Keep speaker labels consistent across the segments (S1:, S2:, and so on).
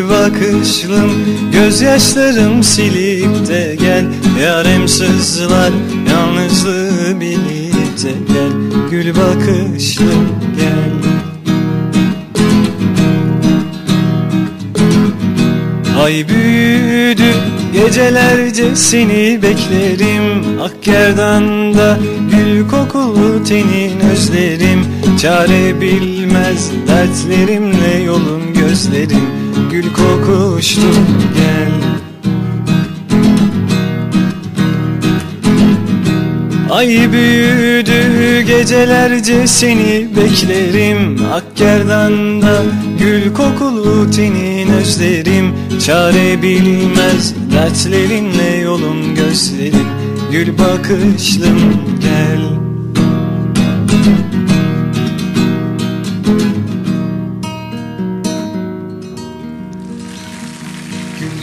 S1: Gül bakışlım gözyaşlarım silip de gel. Yarem sızlar yalnızlığı bilip de gel. Gül bakışlım gel. Ay büyüdü gecelerce seni beklerim. Akkerdan'da gül kokulu tenin özlerim. Çare bilmez dertlerimle yolum gözlerim Gül kokuştu gel. Ay büyüdü gecelerce seni beklerim. Akkerdan'da gül kokulu tenin özlerim. Çare bilmez dertlerinle yolum gözlerim. Gül bakışlım gel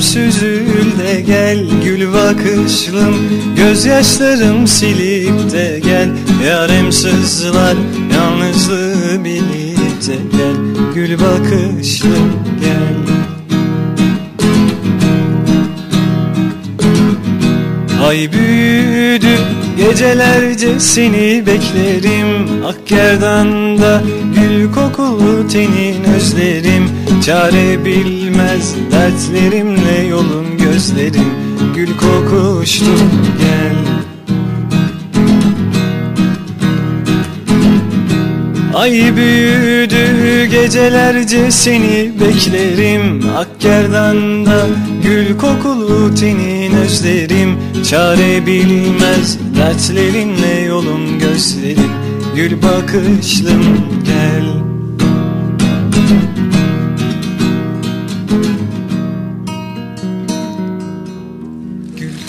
S1: süzül de gel Gül bakışlım. Gözyaşlarım silip de gel. Yarem sızlar yalnızlığı bilip de gel. Gül bakışlım gel. Ay büyüdü gecelerce seni beklerim. Akkerdan'da gül kokulu tenin özlerim. Çare bilmez dertlerimle yolum gözlerim. Gül kokuştu gel Ay büyüdü gecelerce seni beklerim. Akkerdan'da gül kokulu tenin özlerim. Çare bilmez dertlerinle yolum gözlerim Gül bakışlım gel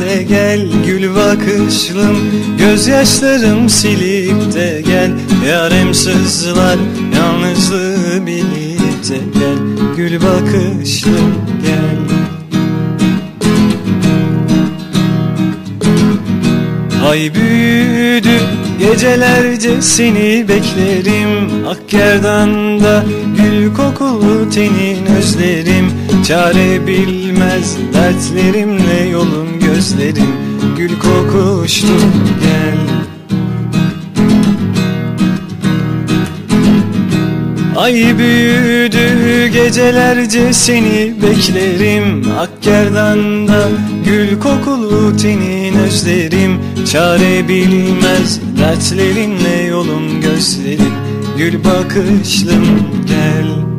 S1: de gel Gül bakışlım. Gözyaşlarım silip de gel. Yarem sızlar yalnızlığı bilip de gel. Gül bakışlım gel. Ay büyüdü gecelerce seni beklerim. Akkerdan'da gül kokulu tenin özlerim. Çare bilmez dertlerimle yolum gözlerim Gül kokuştu gel. Ay büyüdü gecelerce seni beklerim. Akkerdan'da gül kokulu tenin özlerim. Çare bilmez dertlerinle yolum gözlerim. Gül bakışlım gel